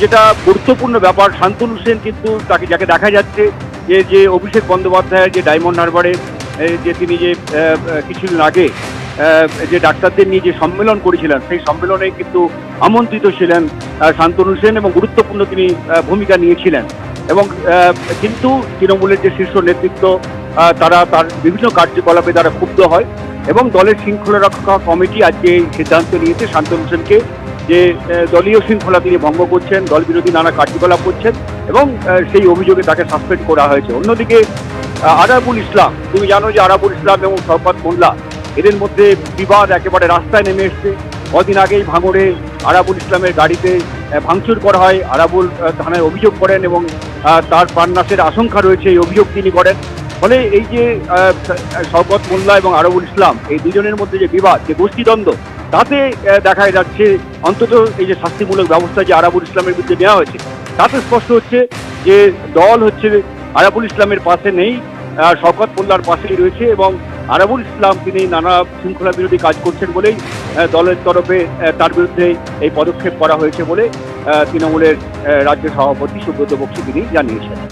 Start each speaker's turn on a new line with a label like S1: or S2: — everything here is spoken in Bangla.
S1: যেটা গুরুত্বপূর্ণ ব্যাপার, শান্তনু সেন কিন্তু তাকে, যাকে দেখা যাচ্ছে যে যে অভিষেক বন্দ্যোপাধ্যায়ের যে ডায়মন্ড হারবারে যে তিনি যে কিছুদিন আগে যে ডাক্তারদের নিয়ে যে সম্মেলন করেছিলেন, সেই সম্মেলনে কিন্তু আমন্ত্রিত ছিলেন শান্তনু সেন এবং গুরুত্বপূর্ণ তিনি ভূমিকা নিয়েছিলেন। এবং কিন্তু তৃণমূলের যে শীর্ষ নেতৃত্ব তারা তার বিভিন্ন কার্যকলাপে তারা ক্ষুব্ধ হয় এবং দলের শৃঙ্খলা রক্ষা কমিটি আজকে এই সিদ্ধান্ত নিয়েছে শান্তনু সেনকে। যে দলীয় শৃঙ্খলা তিনি ভঙ্গ করছেন দল বিরোধী নানা কার্যকলাপ করছেন এবং সেই অভিযোগে তাকে সাসপেন্ড করা হয়েছে। অন্যদিকে আরাবুল ইসলাম, তুমি জানো যে আরাবুল ইসলাম এবং শওকত মোল্লা এদের মধ্যে বিবাদ একেবারে রাস্তায় নেমে এসছে। কদিন আগেই ভাঙড়ে আরাবুল ইসলামের গাড়িতে ভাঙচুর করা হয়। আরাবুল থানায় অভিযোগ করেন এবং তার প্রাণনাশের আশঙ্কা রয়েছে, এই অভিযোগ তিনি করেন। ফলে এই যে শওকত মোল্লা এবং আরবুল ইসলাম, এই দুজনের মধ্যে যে বিবাদ, যে গোষ্ঠীদ্বন্দ্ব তাতে দেখা যাচ্ছে অন্তত এই যে শাস্তিমূলক ব্যবস্থা যে আরাবুল ইসলামের বিরুদ্ধে নেওয়া হয়েছে তাতে স্পষ্ট হচ্ছে যে দল হচ্ছে আরাবুল ইসলামের পাশে নেই আহ, শওকত মোল্লার পাশেই রয়েছে এবং আরাবুল ইসলাম তিনি নানা শৃঙ্খলা বিরোধী কাজ করছেন বলেই দলের তরফে তার বিরুদ্ধে এই পদক্ষেপ করা হয়েছে বলে তৃণমূলের রাজ্য সভাপতি সুব্রত বক্সী তিনি জানিয়েছেন।